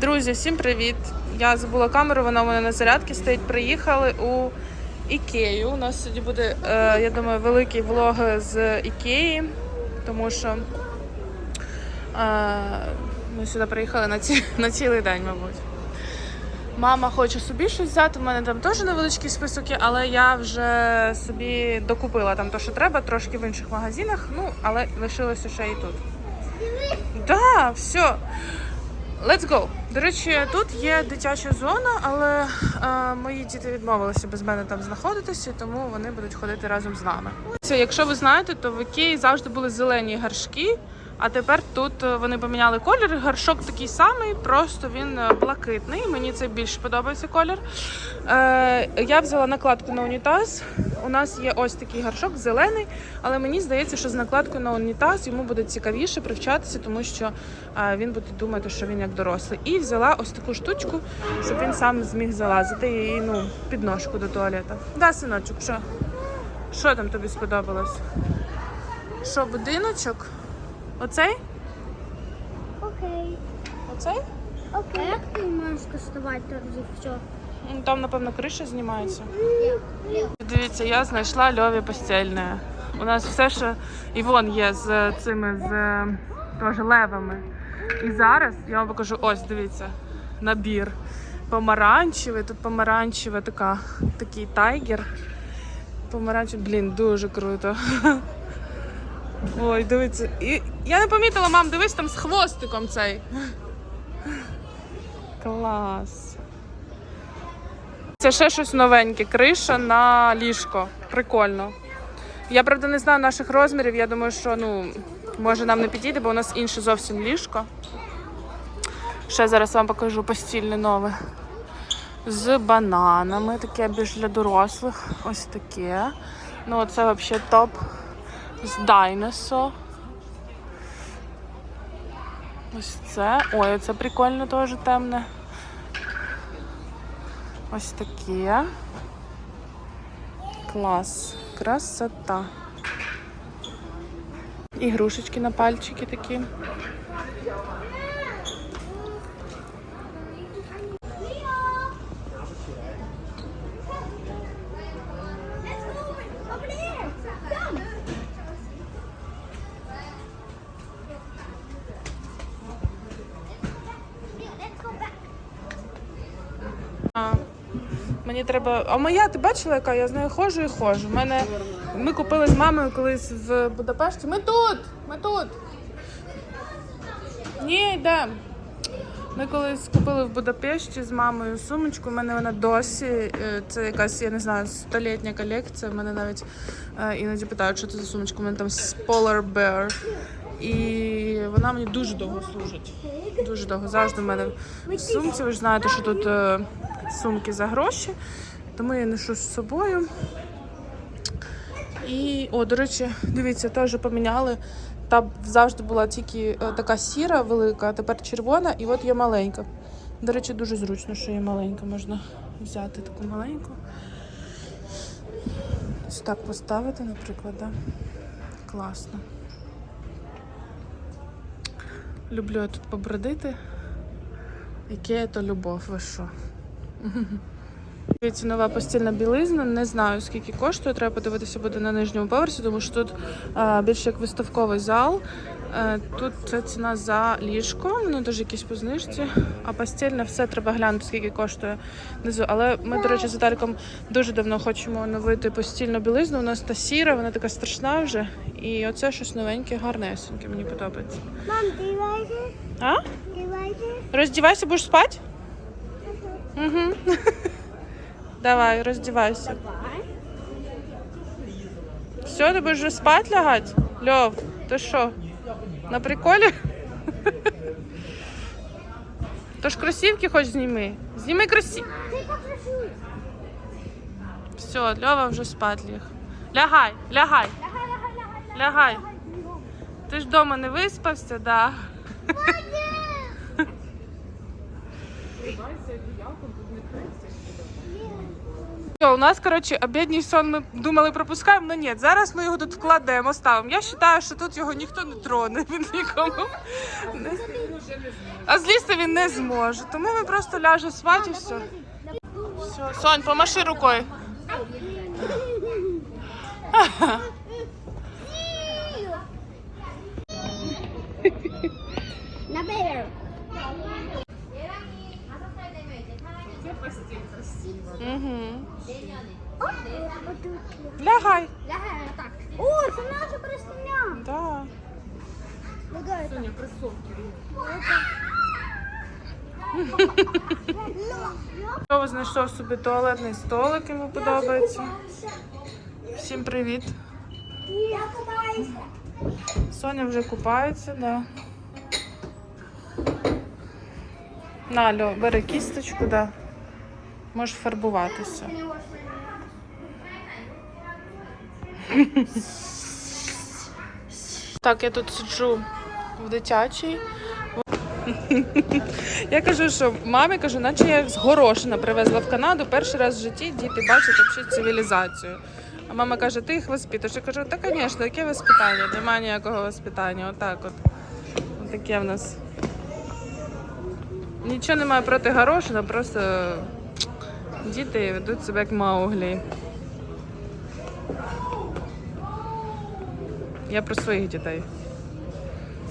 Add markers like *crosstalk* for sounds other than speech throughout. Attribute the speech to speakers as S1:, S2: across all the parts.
S1: Друзі, всім привіт! Я забула камеру, вона у мене на зарядці стоїть. Приїхали у Ікею. У нас сьогодні буде, е, я думаю, великий влог з Ікеї, тому що е, ми сюди приїхали на, ці, *laughs* на цілий день, мабуть. Мама хоче собі щось взяти. У мене там теж невеличкі список, є, але я вже собі докупила там те, що треба, трошки в інших магазинах. Ну, але лишилося ще і тут. Да, все. Let's go! До речі, тут є дитяча зона, але е, мої діти відмовилися без мене там знаходитися, тому вони будуть ходити разом з нами. Якщо ви знаєте, то в Ікеї завжди були зелені гаршки, а тепер тут е, вони поміняли колір. Гаршок такий самий, просто він е, блакитний. Мені це більше подобається колір. Е, я взяла накладку на унітаз. У нас є ось такий гаршок зелений, але мені здається, що з накладкою на унітаз йому буде цікавіше привчатися, тому що е, він буде думати, що він як дорослий. І взяла ось таку штучку, щоб він сам зміг залазити і ну, підножку до туалету. Да, синочок, що? Що там тобі сподобалось? Що, будиночок? Оцей?
S2: Окей.
S1: Оцей?
S2: Окей. А як ти можеш кастувати тоді все?
S1: Ну, Там, напевно, криша знімається. Дивіться, я знайшла льові постільне. У нас все ще і вон є з цими з е, теж левами. І зараз я вам покажу ось, дивіться, набір. Помаранчевий, тут помаранчева така, такий тайгер. Помаранчевий, блін, дуже круто. *laughs* Ой, дивіться. І я не помітила, мам, дивись там з хвостиком цей. Клас. Це ще щось новеньке. Криша на ліжко. Прикольно. Я правда не знаю наших розмірів. Я думаю, що ну може нам не підійде, бо у нас інше зовсім ліжко. Ще зараз вам покажу постільне нове. З бананами, таке більш для дорослих. Ось таке. Ну, це взагалі топ. З Дайнесо. Ось це. Ой, це прикольно теж темне. Ось таке. Клас. Красота. Ігрушечки на пальчики такі. Мені треба. А моя, ти бачила, яка? Я з нею ходжу і ходжу. Мене ми купили з мамою колись в Будапешті. Ми тут! Ми тут! Ні, йдемо. Ми колись купили в Будапешті з мамою сумочку. У мене вона досі. е, Це якась, я не знаю, столітня колекція. Мене навіть е, іноді питають, що це за сумочка. У мене там з Polar Bear. І вона мені дуже довго служить. Дуже довго. Завжди в мене в сумці. Ви ж знаєте, що тут е, сумки за гроші, тому я ношу з собою. І, о, до речі, дивіться, теж поміняли. Там завжди була тільки е, така сіра велика, а тепер червона, і от є маленька. До речі, дуже зручно, що є маленька. Можна взяти таку маленьку. Ось так поставити, наприклад, да? Класно. Люблю я тут побродити. Яке то любов, ви що? Дивіться, нова постільна білизна. Не знаю, скільки коштує. Треба подивитися буде на нижньому поверсі, тому що тут е, більше як виставковий зал. Е, тут це ціна за ліжко, воно теж якісь по знижці. А постільне все треба глянути, скільки коштує внизу. Але ми, до речі, з Віталіком дуже давно хочемо оновити постільну білизну. У нас та сіра, вона така страшна вже. І оце щось новеньке, гарнесеньке, мені подобається.
S2: Do you?
S1: А? Роздівайся, будеш спати? Угу. *laughs* Давай, роздівайся. Все, ти будеш вже спати лягати? Льов, ти що? На приколі? *laughs* Тож кросівки хоч зніми. Зніми кросівки. Все, Льова вже спать ліг. Лягай, лягай,
S2: Лягай.
S1: Ти ж вдома не виспався, да? Все, у нас, коротше, обідній сон ми думали пропускаємо, але ні, зараз ми його тут вкладемо, ставимо. Я вважаю, що тут його ніхто не троне, він *laughs* нікому. не- А злізти він не зможе. Тому він просто ляже спати і все. Все, Сонь, помаши рукою. *laughs* *laughs*
S2: Bear.
S1: Угу.
S2: О, отут.
S1: Лягай.
S2: Лягає так. О, це наша простиня.
S1: Да.
S2: Лягає так.
S1: Льова знайшов собі туалетний столик, йому подобається. Всім привіт.
S2: Я купаюся.
S1: Соня вже купається, да. На, бери кісточку, да. Можеш фарбуватися. Так, я тут сиджу в дитячій. Я кажу, що мамі кажу, наче я з Горошина привезла в Канаду. Перший раз в житті діти бачать взагалі цивілізацію. А мама каже, ти їх воспитуєш. Я кажу, та, звісно, яке воспитання? Немає ніякого воспитання. Отак от. Отаке в нас. Нічого немає проти Горошина, просто діти ведуть себе як Мауглі. Я про своїх дітей.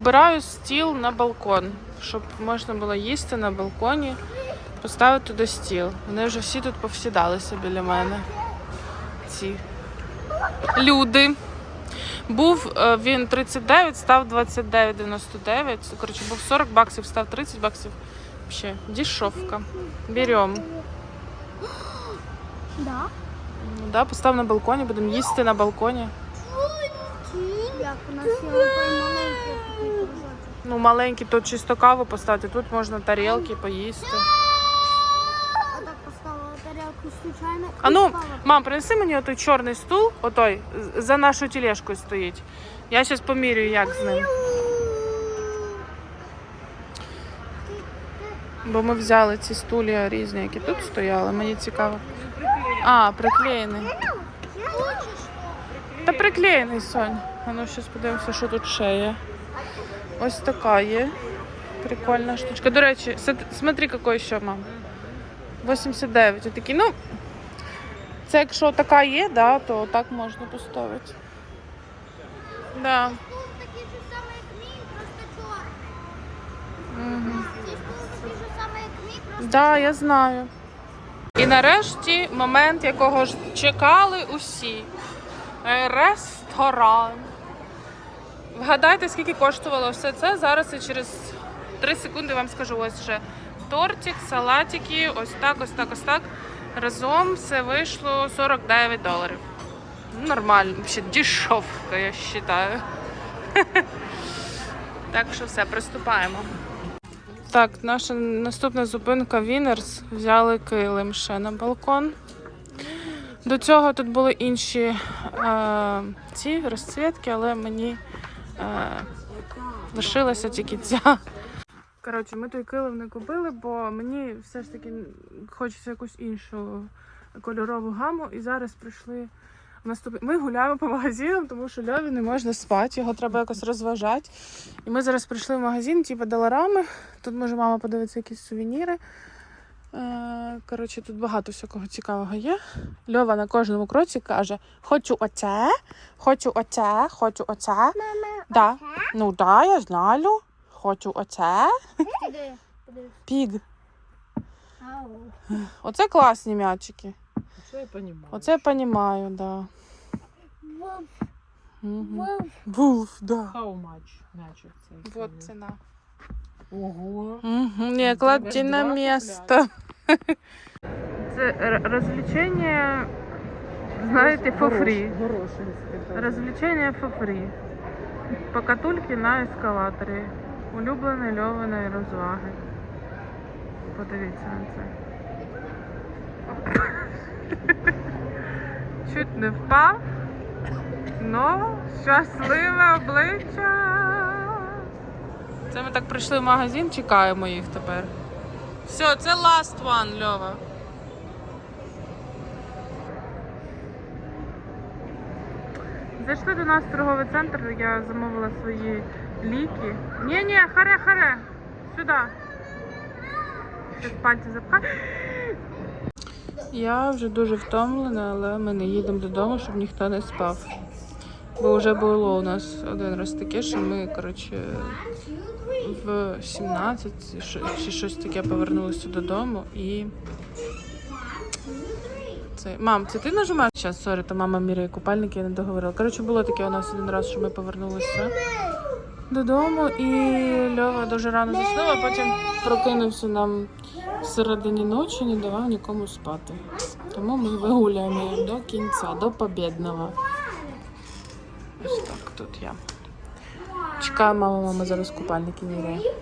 S1: Збираю стіл на балкон, щоб можна було їсти на балконі, поставити туди стіл. Вони вже всі тут повсідалися біля мене. Ці люди. Був е, він 39, став 29,99. Коротше, був 40 баксів, став 30 баксів. Ще дешевка. Беремо.
S2: Да.
S1: Ну, да, постав на балконі, будемо їсти на балконі.
S2: Як у нас є маленький.
S1: Ну, маленький, тут чисто каву поставити, тут можна тарілки поїсти.
S2: Отак поставила тарілку случайно.
S1: А ну, мам, принеси мені отой чорний стул, отой, за нашою тележкою стоїть. Я зараз помірюю, як з ним. Бо ми взяли ці стулья різні, які тут стояли. Мені цікаво. А, приклеєний. Та приклеєний, Сонь. А ну зараз подивимося, що тут ще є. Ось така є. Прикольна штучка. До речі, смотри, який ще, мам. 89. Отакий, ну, це якщо така є, да, то так можна поставити. Да.
S2: Стул такий же самий, як мій, просто чорний.
S1: Угу.
S2: Цей стул такий же самий, як мій, просто
S1: Да, я знаю. І нарешті момент, якого ж чекали усі. Ресторан. Вгадайте, скільки коштувало все це. Зараз я через 3 секунди вам скажу. Ось ще тортик, салатики, ось так, ось так, ось так. Разом все вийшло 49 доларів. Нормально, взагалі дешевка, я вважаю. *laughs* Так що все, приступаємо. Так, наша наступна зупинка Вінерс. Взяли килим ще на балкон. До цього тут були інші е, ці розцвітки, але мені е, лишилася тільки ця. Коротше, ми той килим не купили, бо мені все ж таки хочеться якусь іншу кольорову гаму. І зараз прийшли наступ... Ми гуляємо по магазинам, тому що Льові не можна спати, його треба якось розважати. І ми зараз прийшли в магазин, типу доларами. Тут може мама подивитися якісь сувеніри. Е, Коротше, тут багато всякого цікавого є. Льова на кожному кроці каже: хочу оце, хочу оце, хочу оце.
S2: Мама,
S1: Да. Ну да, я знаю. Хочу оце. Піг. Оце класні м'ячики.
S3: Це я понимаю.
S1: Оце я розумію, да. Угу. Вулф, да.
S3: How much цей?
S1: Вот ціна.
S3: Ого.
S1: Угу. Не, кладьте на
S3: два
S1: місто. *laughs* Це р- розвлечення, знаєте, for free. Развлечення for free. Покатульки на ескалаторі. Улюблені льованої розваги. Подивіться на це. Чуть не впав. Ну, щасливе обличчя. Це ми так прийшли в магазин, чекаємо їх тепер. Все, це last one, Льова. Зайшли до нас в торговий центр, я замовила свої ліки. Ні, ні, харе, харе. Сюди. Щас пальці запхай. Я вже дуже втомлена, але ми не їдемо додому, щоб ніхто не спав. Бо вже було у нас один раз таке, що ми, коротше, в 17 чи- щось таке повернулися додому і. Це... Мам, це ти нажимаєш? Зараз, сорі, то мама міряє купальники, я не договорила. Коротше, було таке у нас один раз, що ми повернулися додому, і Льова дуже рано заснув, а потім прокинувся нам середині ночі, не давав нікому спати. Тому ми вигуляємо до кінця, до побідного. Ось так тут я. Чекаю, мама, мама зараз купальники міряє.